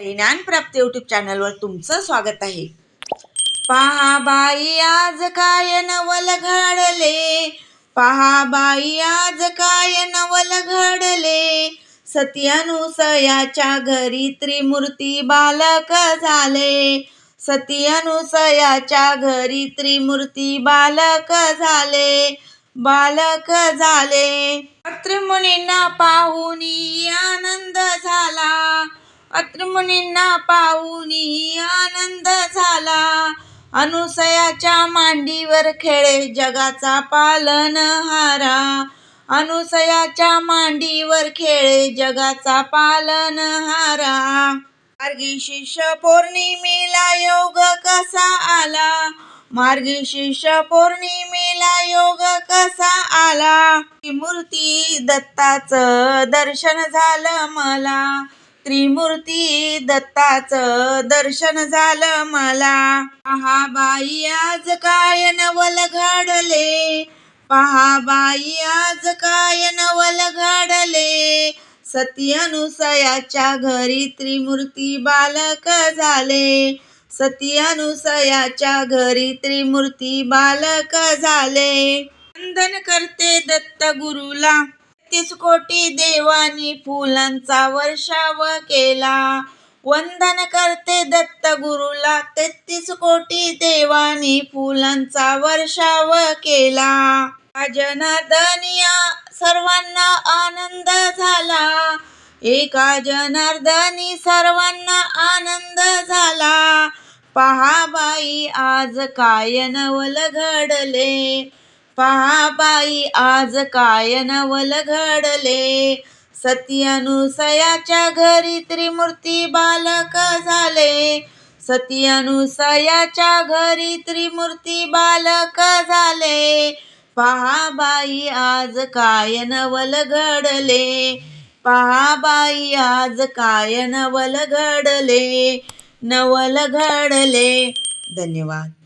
ज्ञानप्राप्त YouTube चॅनलवर तुमचं स्वागत आहे. पहा बाई आज काय नवल घडले? पहा बाई आज काय नवल घडले? सत्यानुसयाच्या घरी त्रिमूर्ती बालक झाले. सत्यानुसयाच्या घरी त्रिमूर्ती बालक झाले. बालक झाले. अत्रिमुनींना पाहुनी आनंद झाला. अत्रिमुनींना पाहून आनंद झाला. अनुसयाच्या मांडीवर खेळे जगाचा पालनहारा. अनुसयाच्या मांडीवर खेळे जगाचा पालनहारा. शिष्य पौर्णिमेला योग कसा आला? मार्गशीर्ष पौर्णिमेला योग कसा आला? मूर्ती दत्ताचं दर्शन झालं मला. त्रिमूर्ती दत्ताचं दर्शन झालं मला. पहा बाई आज काय नवल घडले? पहा बाई आज काय नवल घडले? सत्यानुसयाच्या घरी त्रिमूर्ती बालक झाले. सती अनुसयाच्या घरी त्रिमूर्ती बालक झाले. वंदन करते दत्त गुरुला तेहतीस कोटी देवानी फुलांचा वर्षाव केला. वंदन करते दत्त गुरुला तेहतीस कोटी देवानी फुलांचा वर्षाव केला. जनार्दनिया सर्वांना आनंद झाला. एका जनार्दनी सर्वांना आनंद झाला. पहा बाई आज काय नवल घडले? पहाबाई आज काय नवल घडले? सत्यानुसयाच्या घरी त्रिमूर्ती बालक झाले. सत्यानुसयाच्या घरी त्रिमूर्ती बालक झाले. पहाबाई आज काय नवल घडले? पहाबाई आज काय नवल घडले? नवल घडले. धन्यवाद.